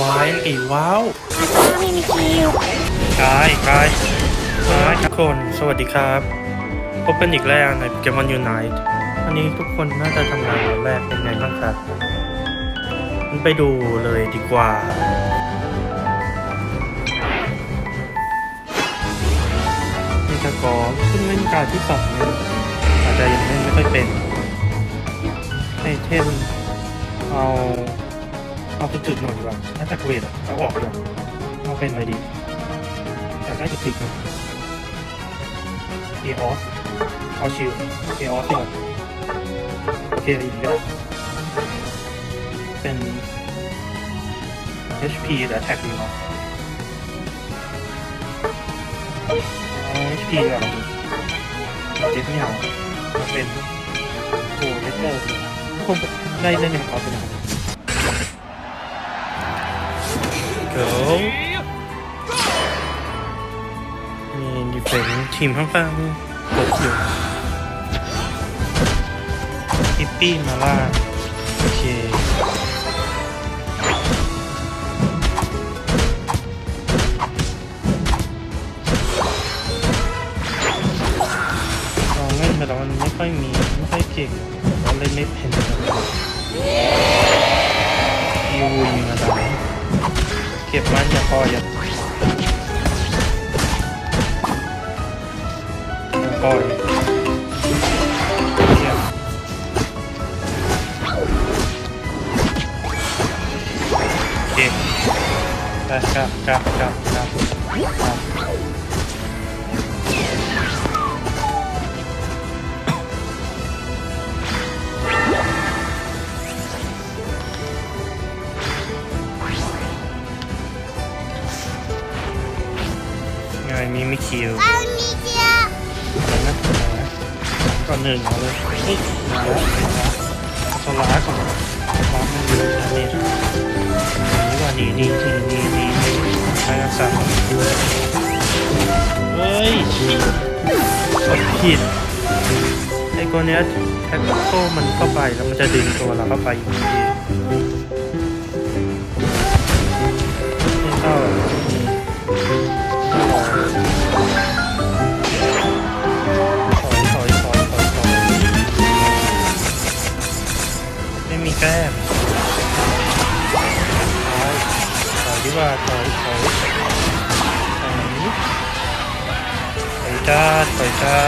วายไอ้ว้าวถ้าไม่มีคิวกายกายกายทุกคน สวัสดีครับ พบกันอีกแล้วในเกมวันยูไนต์วันนี้ทุกคนน่าจะทำงานวันแรกเป็นไงบ้างครับงั้นไปดูเลยดีกว่ามีกระกอเพิ่งเล่นการที่สองเนี่ยอาจจะยังเล่นไม่ค่อยเป็นไอเทมเอา เอาไปจุดหน่อยดีกว่าน่าจะเวทอะเอาออกเลยเอาเป็นอะไรดีแต่ได้จุดติดหน่อยเอออสเอาชิลเอออสดีกว่าโอเคอีก็เป็น HP และ attack ดีกว่า HP ดีกว่าเจ็บไม่เอาเอาเป็นโอ้เลเตอร์ทุกคนได้ได้ยังเอาไปนะเกิ ลมีดิเฟนทีมข้างๆกดอยู่ฮิปปี้มาล่าโอเคลองเล่นไปแล้วมันไม่ค่อยมี ไม่ค่อยเก่งเราเล่นไม่เป็น เก็บมันอย่าพออย่าอย่าปล่อยเก่งไปกลับกลับกลับกลับกลับ มีไม่คิวเอามีเจียอะไรนะก่อนหนึ่งเอาเลยเฮ้ยมาแล้วสลาก่อนสลามันอยู่อันนี้นี่ว่านี่นี่นี่นี่นี่ใช้รักษาเฮ้ยกดผิดไอ้ตัวเนี้ยแท็กโซ่มันเข้าไปแล้วมันจะดึงตัวเราเข้าไปอีกที ไปจ้าไปจ้า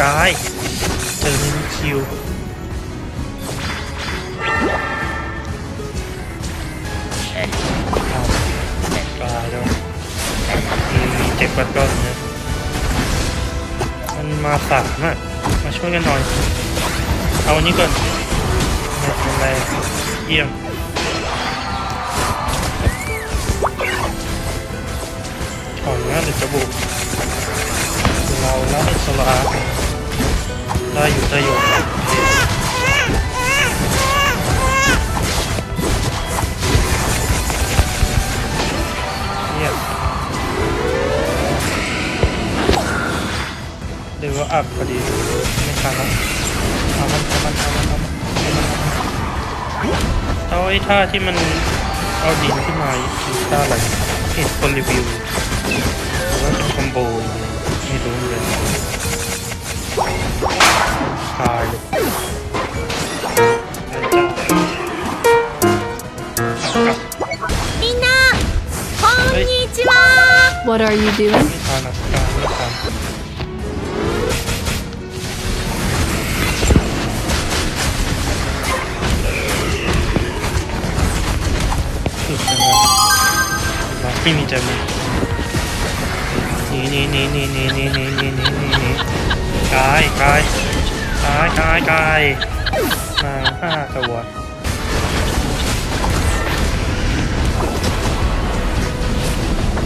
ตายเจอคิว บกว่าต้นนะมันมาสามอะมาช่วยกันหน่อย เอาอันนี้ก่อนไม่เป็นไรเยี่ยมถอยนะเดี๋ยวจะบุกเราแล้วอิสระได้อยู่ได้อยู่ เดี๋ยวอัพพอดีไม่ทันแล้วเอามันเอามันเอามันเอามันเอามันเอาไอ้ท่าที่มันเอาดินขึ้นมาคือท่าอะไรเห็นคนรีวิวหรือว่าเป็นคอมโบอะไรไม่รู้เลยตายเลยไอ้จ้าเอากลับ みんなこんにちは What are you doing? ไม่ทันอ่ะกลางไม่ทัน ไม่มีใจมือนี่นี่นี่นี่นี่นี่นี่นี่นี่นี่นี่กายกายกายกายกายมาห้าตัว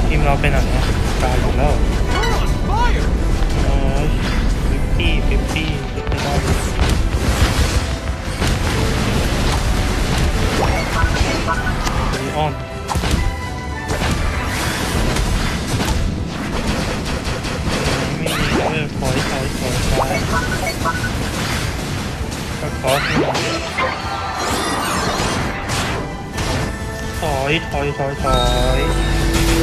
ทีมเราเป็นอะไรนะตายอยู่แล้วโอ้ยฟิฟตี้ฟิฟตี้ฟิฟตี้ได้ลีอ เออถอยถอยถอยถอยก็ขอถอยถอยถอยถอย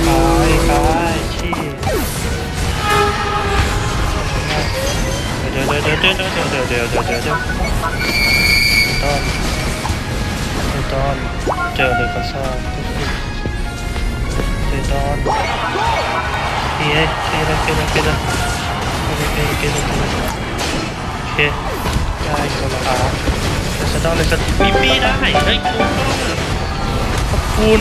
ถอยถอยชี้เดี๋ยวเดี๋ยวเดี๋ยวเดี๋ยวเดี๋ยวเดี๋ยวเดี๋ยวเดี๋ยวเดี๋ยวตอนตอนเจอเลยก็ซ่าเจอตอน Queda, queda, queda, queda. โอเคโอเคโอเคได้ตัละครับแต่ฉันต้องเลยจะมีปีได้เฮ้ยกูต้ขอบคุณ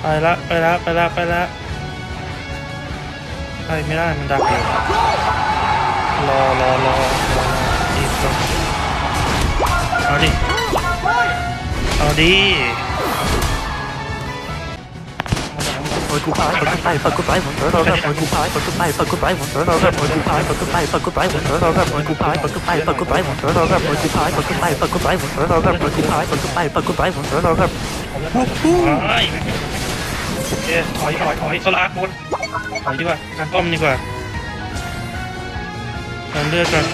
ไปละไปละไปละไปละไปไม่ได้มันดักอยู่รอรอรอรออีกตัวเอาดิเอาดิ ผมถอายเถอะยถอยถอยสลาร์บนถอยดีกว่าการต้มดีกว่าการเลือกกัน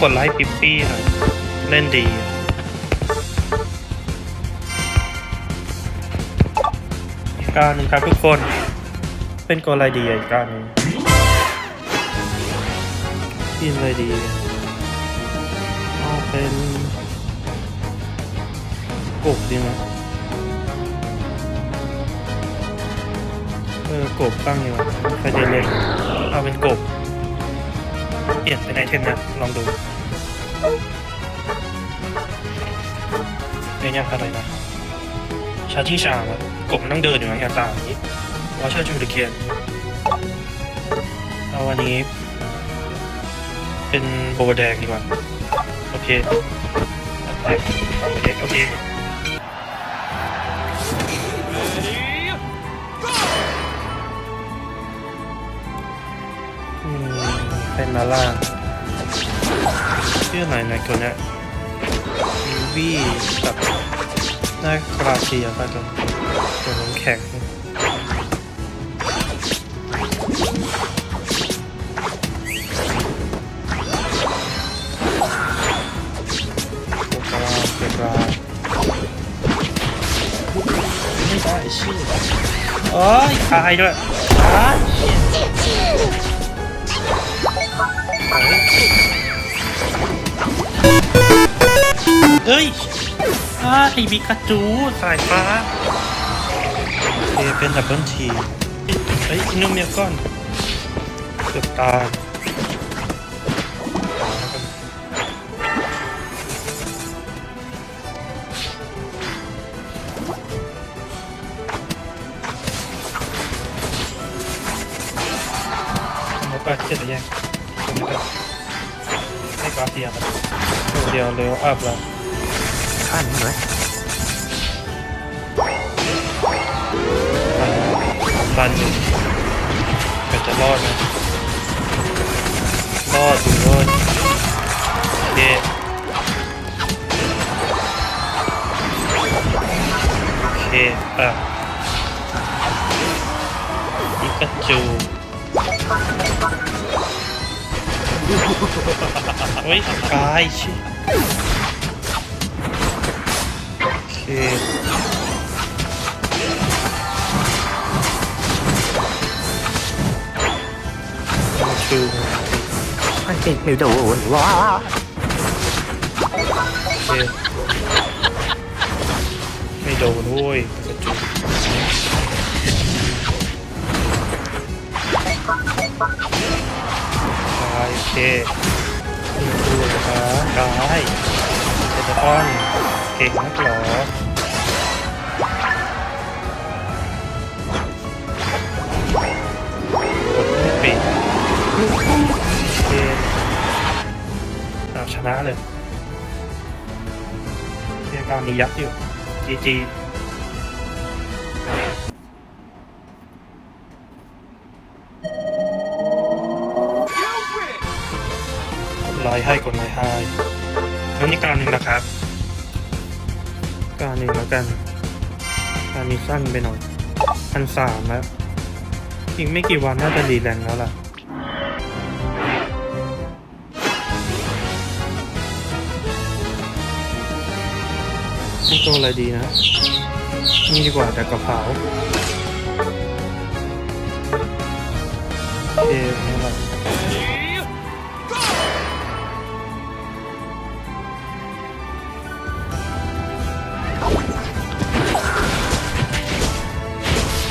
กดไลค์ปิ๊ปปี้หน่อยเล่นดี อีกการหนึ่งครับทุกคน เป็นกลอะไรดีอีกการหนึ่งกินอะไรดีเอาเป็นกบดีไหมเออกบตั้งดีกว่ใครจะเล่นเอาเป็นกบ เปลี่ยนเป็นไอเทมนะ ลองดูเป็นยังอะไรนะ ชาที่ชามอะกบมันต้องเดินอยู่นะอย่าตามวอชเชอร์จูดิเคียนเอาวันนี้ เป็นโบแดงดีกว่า โอเค โอเค โอเค เป็นนาล่าชื่อไหนไหนตัวเนี้ยมิวบี้กับหน้ากราเซียป่ะตัวตัวน้ำแข็งอกราเกราไม่ได้ชื่อโอ้ยตายด้วยตาย เอ้ยอ้าไอบิกาจูสายฟ้าโอเคเป็นดับเบิลทีเฮ้ยนุ่มเมียก้อนเกือบตายเอาไปเจ็ดแยกตรงนี้ก็ให้กราเซียครับตัวเดียวเร็วอัพแล้ว ขั้นไหมตันอยู่ก็จะรอดนะรอดอยู่รอดโอเคโอเคอะปิกาจูเฮ้ยกายชิ คไม่เก่งไม่โดนว้าโอเคไม่โดนโว้ยกระจุกกายโอเคนี่คือนะครับกายเซตตอน เก่งนักหรอปิดโอเคอะชนะเลยเรียกการมียักษ์อยู่จีจีไลค์ให้กดไลค์ให้แล้วนี่การหนึ่งนะครับ การหนึ่งแล้วกันการนี้สั้นไปหน่อยพันสามแล้ว อีกไม่กี่วันน่าจะรีแลนแล้วล่ะนี่ตัวอะไรดีนะ นี่ดีกว่าแต่กระเพราโอเคนี่แห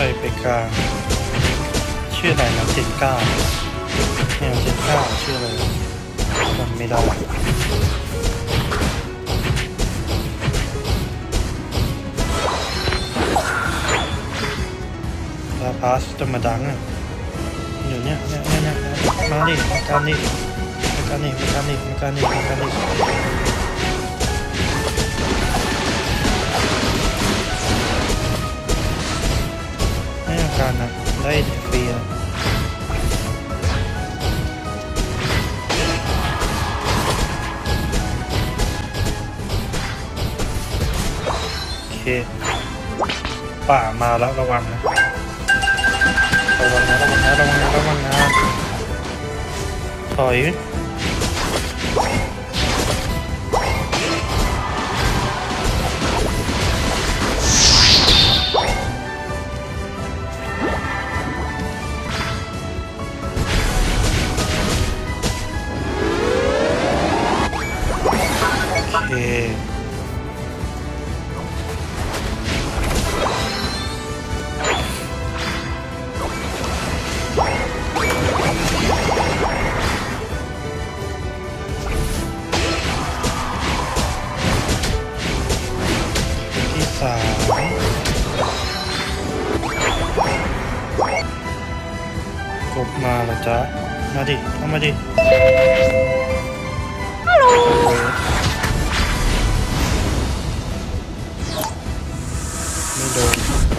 ไปไปกลางชื่ออะไรนะเจนเก้าแนวเจนเก้าชื่ออะไรจำไม่ได้ลาพาสจะมาดังอะอยู่เนี่ยเนี่ยเนี่ยเนี่ยมาดิมาการนี่มาการนี่มาการนี่มาการนี่มาการนี่ การนะได้ฟรีอะโอเค ป่ามาแล้วระวังนะระวังนะระวังนะระวังนะระวังนะถอย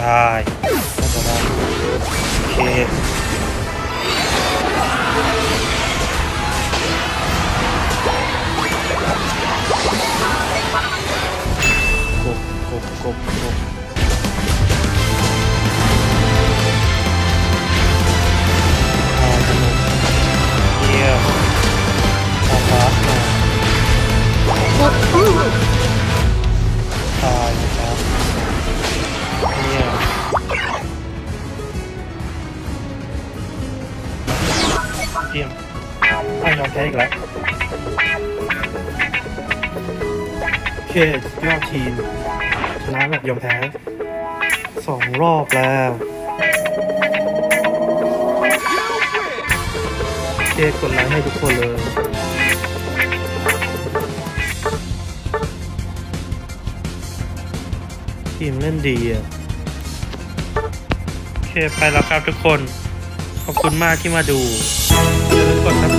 นได้ไม่โดนได้ ยอดทีม ชนะแบบยอมแพ้สองรอบแล้วเจกดไลค์ให้ทุกคนเลยทีมเล่นดีอะโอเคไปแล้วครับทุกคน ขอบคุณมากที่มาดูอย่าลืมกด subscribe ด้วยนะครับ